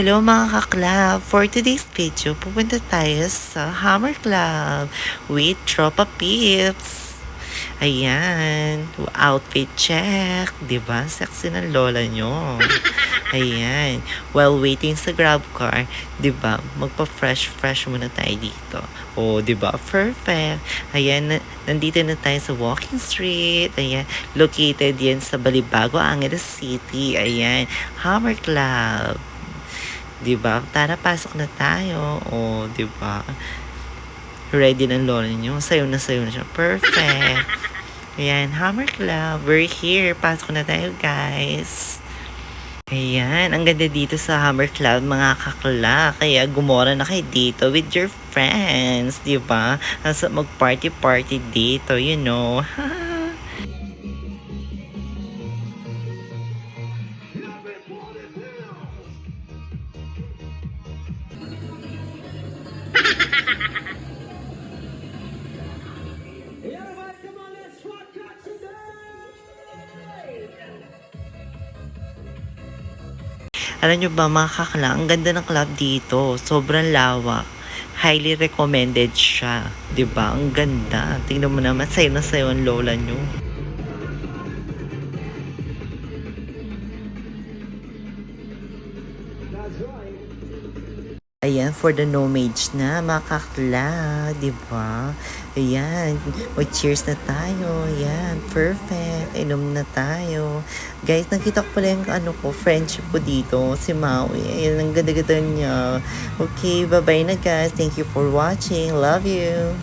Hello mga ka-club! For today's video, pupunta tayo sa Hammer Club with Tropa Pips. Ayan, outfit check. 'Di ba Sexy ng lola nyo. Ayan, while waiting sa grab car, 'di ba magpa-fresh-fresh muna tayo dito. Oh, 'di ba Perfect. Ayan, na- nandito na tayo sa Walking Street. Ayan, located yan sa Balibago, Angeles City. Ayan, Hammer Club. 'Di ba? Tara, pasok na tayo. O, 'di ba? Ready ng lola niyo. Sayo na sayo na siya. Perfect. Ayan, Hammer Club. We're here. Pasok na tayo, guys. Ayan, ang ganda dito sa Hammer Club, mga kakla. Kaya gumora na kayo dito with your friends, di ba? Nasa mag-party-party dito, you know. Alam nyo ba mga kakla, ang ganda ng club dito. Sobrang lawak. Highly recommended siya. ba Ang ganda. Tingnan mo naman, sayo na sayo ang lola nyo. That's right. Ayan, for the no mage na, mga kakla, di ba? Ayan, mag-cheers na tayo. Ayan, perfect. Inom na tayo. Guys, nakita ko pala yung ano ko, friendship ko dito, si Maui. Ayan, ang ganda-ganda niya. Okay, bye-bye na guys. Thank you for watching. Love you.